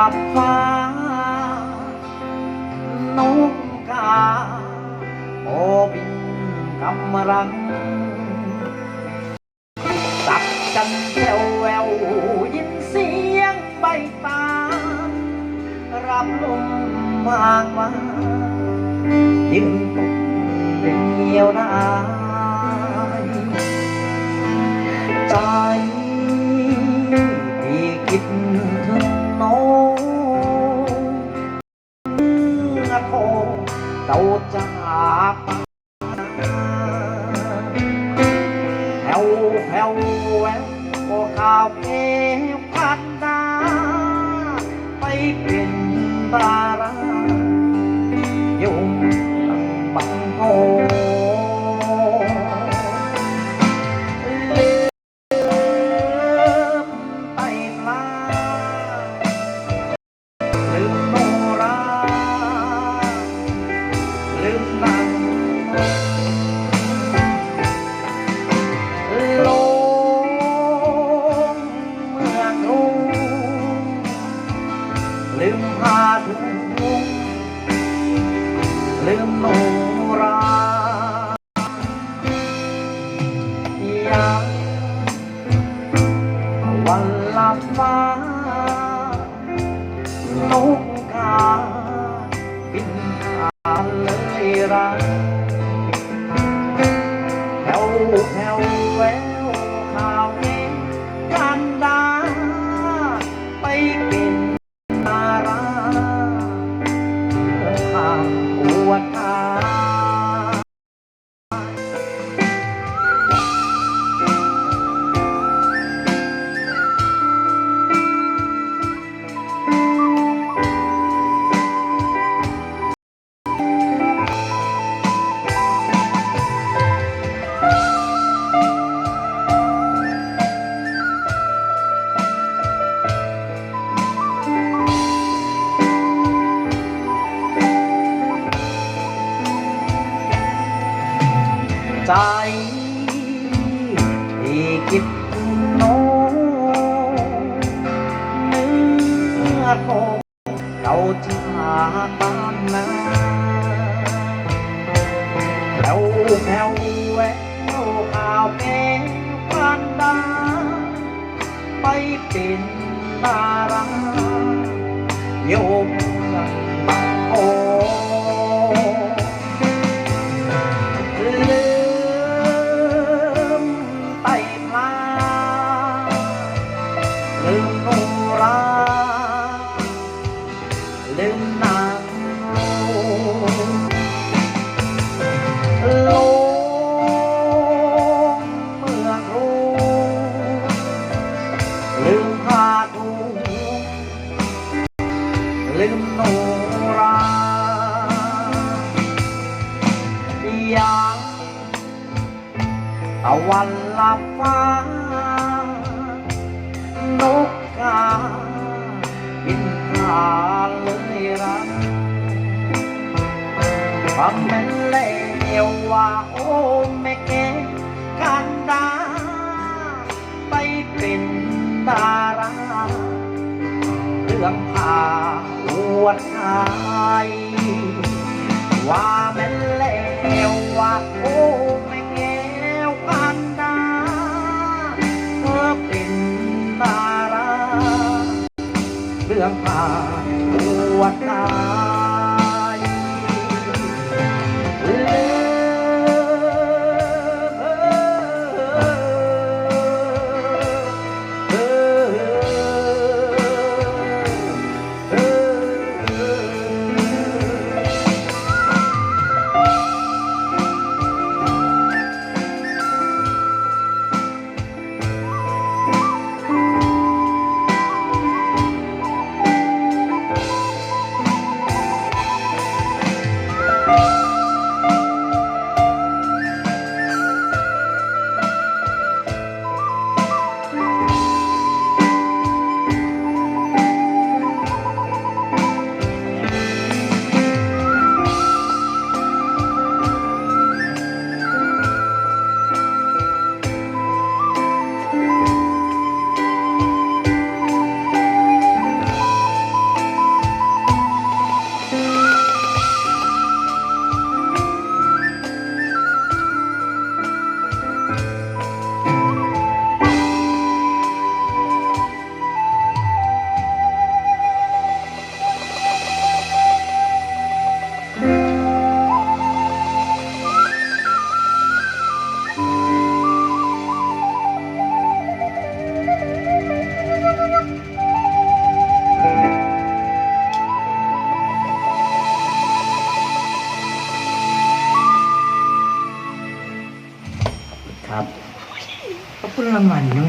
ลับฟ้านกกาโอบินกำลังตับกันแถวแววยินเสียงใบตารับลมมางมายิ้มตกเดียวดา เจ้าจากไปแผ่วแผ่วแววก็ข้าวเพพันดาไปเป็นบา ใจที่คิดถึงน้องเนื้อทองเราจากบ้านนาแผ่วแผ่วแววข่าวเพลงพันดา ไปเป็นดาราโยมะวันลับฟ้านกกาบินผ่านเลยรักความแม่นเลวว่าโอ้แม่แกกันดาไปเป็นดาราเรื่องผ่าอวดขายว่าแม่นแล้วว่าโอ้ ตาราเรื่องผ่านปวดกา ครับข